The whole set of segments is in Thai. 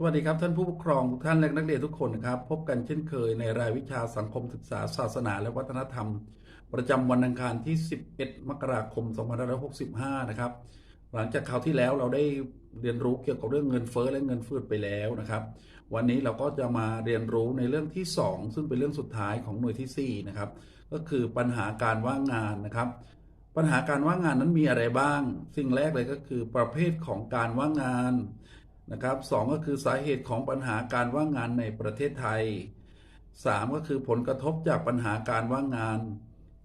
สวัสดีครับท่านผู้ปกครองทุกท่านและนักเรียนทุกคนครับ พบกันเช่นเคยในรายวิชาสังคมศึกษาศาสนาและวัฒนธรรม ประจำวันอังคารที่ 11 มกราคม 2565 นะครับ หลังจากคราวที่แล้วเราได้เรียนรู้เกี่ยวกับเรื่องเงินเฟ้อและเงินฟืดไปแล้วนะครับ วันนี้เราก็จะมาเรียนรู้ในเรื่องที่ 2 ซึ่งเป็นเรื่องสุดท้ายของหน่วยที่ 4 นะครับ ก็คือปัญหาการว่างงานนะครับ ปัญหาการว่างงานนั้นมีอะไรบ้าง สิ่งแรกเลยก็คือประเภทของการว่างงาน นะครับสองก็คือสาเหตุของปัญหาการว่างงานในประเทศไทยสามก็คือผลกระทบจากปัญหาการว่างงาน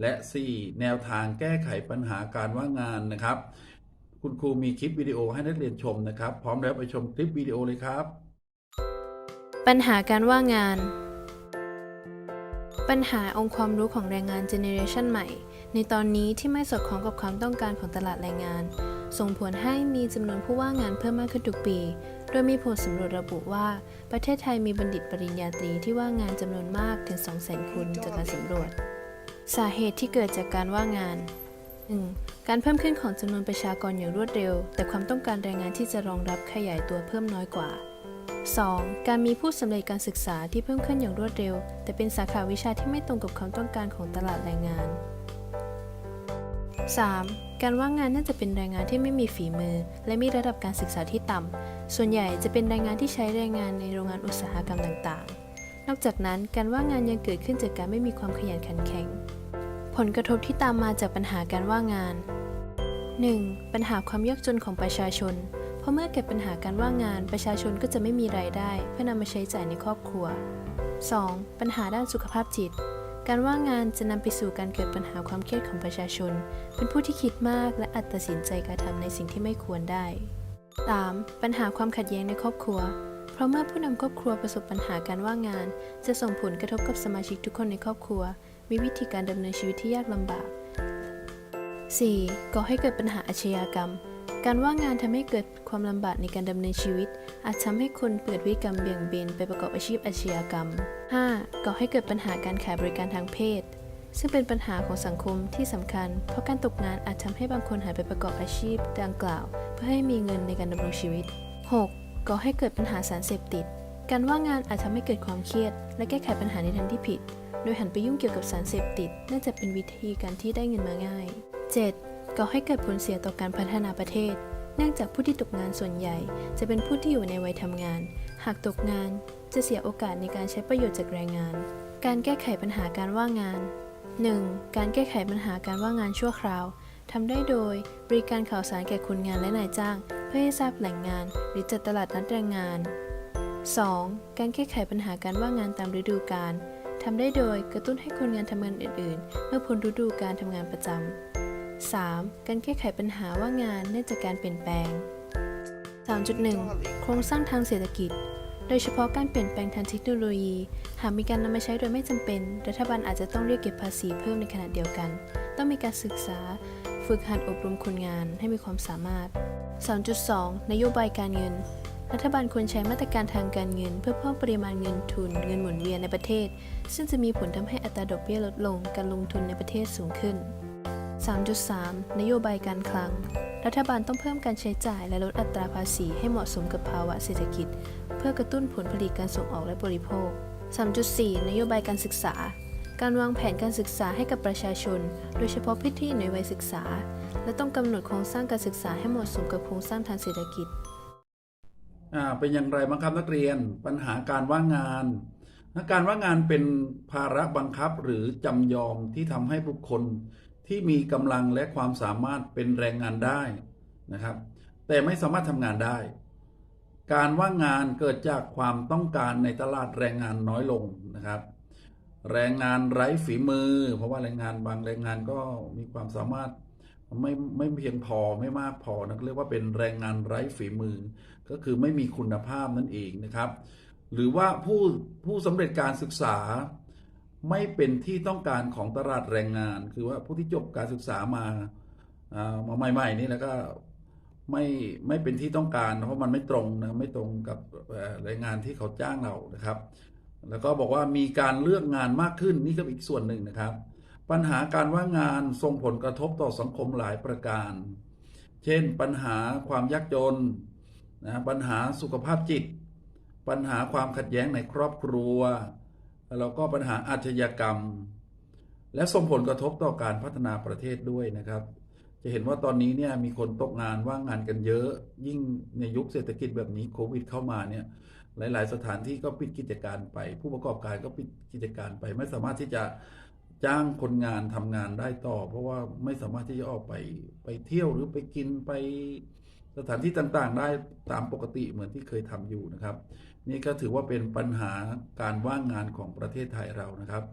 และสี่แนวทางแก้ไขปัญหาการว่างงานนะครับ คุณครูมีคลิปวิดีโอให้นักเรียนชมนะครับ พร้อมแล้วไปชมคลิปวิดีโอเลยครับ ปัญหาการว่างงาน ปัญหาองค์ความรู้ของแรงงานเจเนเรชันใหม่ ในตอนนี้ที่ไม่สอดคล้องกับความต้องการของตลาดแรงงาน ส่งผลให้มีจำนวนผู้ว่างงานเพิ่มมากขึ้นทุกปี โดยมีผลสำรวจระบุว่าประเทศไทยมีบัณฑิตปริญญาตรีที่ว่างงานจำนวนมากถึง 200,000 คนจากการสำรวจ สาเหตุที่เกิดจากการว่างงาน 1. การเพิ่มขึ้นของจำนวนประชากรอย่างรวดเร็ว แต่ความต้องการแรงงานที่จะรองรับขยายตัวเพิ่มน้อยกว่า 2. การมีผู้สำเร็จการศึกษาที่เพิ่มขึ้นอย่างรวดเร็ว แต่เป็นสาขาวิชาที่ไม่ตรงกับความต้องการของตลาดแรงงาน 3. การว่างงานน่าจะเป็นแรงงานที่ไม่มีฝีมือ และมีระดับการศึกษาที่ต่ำ ส่วนใหญ่จะเป็นแรงงานที่ใช้แรงงานในโรงงานอุตสาหกรรมต่างๆ นอกจากนั้นการว่างงานยังเกิดขึ้นจากการไม่มีความขยันขันแข็ง ผลกระทบที่ตามมาจากปัญหาการว่างงาน 1. ปัญหาความยากจนของประชาชน เพราะเมื่อเกิดปัญหาการว่างงาน ประชาชนก็จะไม่มีรายได้ เพื่อนำมาใช้จ่ายในครอบครัว 2. ปัญหาด้านสุขภาพจิต การว่างงานจะนำไปสู่การเกิดปัญหาความเครียดของประชาชน เป็นผู้ที่คิดมากและอาจตัดสินใจกระทำในสิ่งที่ไม่ควรได้ 3. ปัญหาความขัดแย้งในครอบครัว เพราะเมื่อผู้นำครอบครัวประสบปัญหาการว่างงาน จะส่งผลกระทบกับสมาชิกทุกคนในครอบครัว มีวิธีการดำเนินชีวิตที่ยากลำบาก 4. ก่อให้เกิดปัญหาอาชญากรรม การว่างงานทำให้เกิดความลำบากในการดำเนินชีวิต อาจทำให้คนเปิดพฤติกรรมเบี่ยงเบนไปประกอบอาชีพอาชญากรรม 5. ก่อให้เกิดปัญหาการขายบริการทางเพศ ซึ่งเป็นปัญหาของสังคมที่สำคัญ เพราะการตกงานอาจทำให้บางคนหันไปประกอบอาชีพดังกล่าว เพื่อให้มีเงินในการดำรงชีวิต 6. ก่อให้เกิดปัญหาสารเสพติด การว่างงานอาจทำให้เกิดความเครียด และแก้ไขปัญหาในทางที่ผิด โดยหันไปยุ่งเกี่ยวกับสารเสพติด น่าจะเป็นวิธีการที่ได้เงินมาง่าย 7. ก่อให้เกิดผลเสียต่อการพัฒนาประเทศ เนื่องจากผู้ที่ตกงานส่วนใหญ่ จะเป็นผู้ที่อยู่ในวัยทำงาน หากตกงานจะเสียโอกาสในการใช้ประโยชน์จากแรงงาน การแก้ไขปัญหาการว่างงาน 1. การแก้ไขปัญหาการว่างงานชั่วคราวทำได้โดยบริการข่าวสารแก่คนงานและนายจ้าง เพื่อให้ทราบแหล่งงาน หรือจัดตลาดนัดแรงงาน 2. การแก้ไขปัญหาการว่างงานตามฤดูกาลทำได้โดยกระตุ้นให้คนงานทำงานอื่น ๆ เมื่อพ้นฤดูการทำงานประจำ 3. การแก้ไขปัญหาว่างงานเนื่องจากการเปลี่ยนแปลง 3.1 โครงสร้างทางเศรษฐกิจ โดยเฉพาะการเปลี่ยนแปลงทางเทคโนโลยี หากมีการนำมาใช้โดยไม่จำเป็น รัฐบาลอาจจะต้องเรียกเก็บภาษีเพิ่มในขณะเดียวกัน ต้องมีการศึกษา ฝึกหัดอบรมคนงานให้มีความสามารถ 3.2 นโยบายการเงิน รัฐบาลควรใช้มาตรการทางการเงิน เพื่อเพิ่มปริมาณเงินทุน เงินหมุนเวียนในประเทศ ซึ่งจะมีผลทำให้อัตราดอกเบี้ยลดลง การลงทุนในประเทศสูงขึ้น 3.3 นโยบายการคลัง รัฐบาลต้องเพิ่มการใช้จ่ายและลดอัตราภาษีให้เหมาะสมกับภาวะเศรษฐกิจ เพื่อกระตุ้นผลผลิตการส่งออกและบริโภค 3.4 นโยบายการศึกษา การวางแผนการศึกษาให้กับประชาชน โดยเฉพาะพิธีในวัยศึกษา และต้องกำหนดโครงสร้างการศึกษาให้เหมาะสมกับโครงสร้างทางเศรษฐกิจเป็นอย่างไรบ้างครับนักเรียนปัญหาการว่างงานนะการว่างงานเป็นภาระบังคับหรือจำยอมที่ทำให้บุคคล ที่มีกำลังและความสามารถเป็นแรงงานได้นะครับ แต่ไม่สามารถทำงานได้ การว่างงานเกิดจากความต้องการในตลาดแรงงานน้อยลงนะครับ แรงงานไร้ฝีมือ เพราะว่าแรงงานบางแรงงานก็มีความสามารถไม่ไม่เพียงพอไม่มากพอนะเรียกว่าเป็นแรงงานไร้ฝีมือ ก็คือไม่มีคุณภาพนั่นเองนะครับ หรือว่าผู้ผู้สำเร็จการศึกษา ไม่เป็นที่ต้องการของตลาดแรงงาน คือว่าผู้ที่จบการศึกษามาอ่ามาใหม่ๆนี่แล้วก็ไม่ไม่เป็นที่ต้องการ เพราะมันไม่ตรงนะไม่ตรงกับแรงงานที่เขาจ้างเรานะครับ แล้วก็บอกว่ามีการเลือกงานมากขึ้นนี่ก็อีกส่วนหนึ่งนะครับ ปัญหาการว่างงานส่งผลกระทบต่อสังคมหลายประการ เช่น ปัญหาความยากจนนะปัญหาสุขภาพจิต ปัญหาความขัดแย้งในครอบครัว แล้วก็ปัญหาอาชญากรรม และส่งผลกระทบต่อการพัฒนาประเทศด้วยนะครับ จะเห็นว่าตอนนี้เนี่ยมีคนตกงานว่างงานกันเยอะ ยิ่งในยุคเศรษฐกิจแบบนี้โควิดเข้ามาเนี่ยหลาย ๆ สถานที่ก็ปิดกิจการไป ผู้ประกอบการก็ปิดกิจการไป ไม่สามารถที่จะจ้างคนงานทำงานได้ต่อ เพราะว่าไม่สามารถที่จะออกไปไปเที่ยวหรือไปกินไป สถานที่ต่างๆ ได้ตามปกติเหมือนที่เคยทำอยู่นะครับ นี่ก็ถือว่าเป็นปัญหาการว่างงานของประเทศไทยเรานะครับ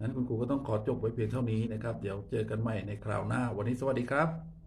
นั้นคุณครูก็ต้องขอจบไว้เพียงเท่านี้นะครับ เดี๋ยวเจอกันใหม่ในคราวหน้า วันนี้สวัสดีครับ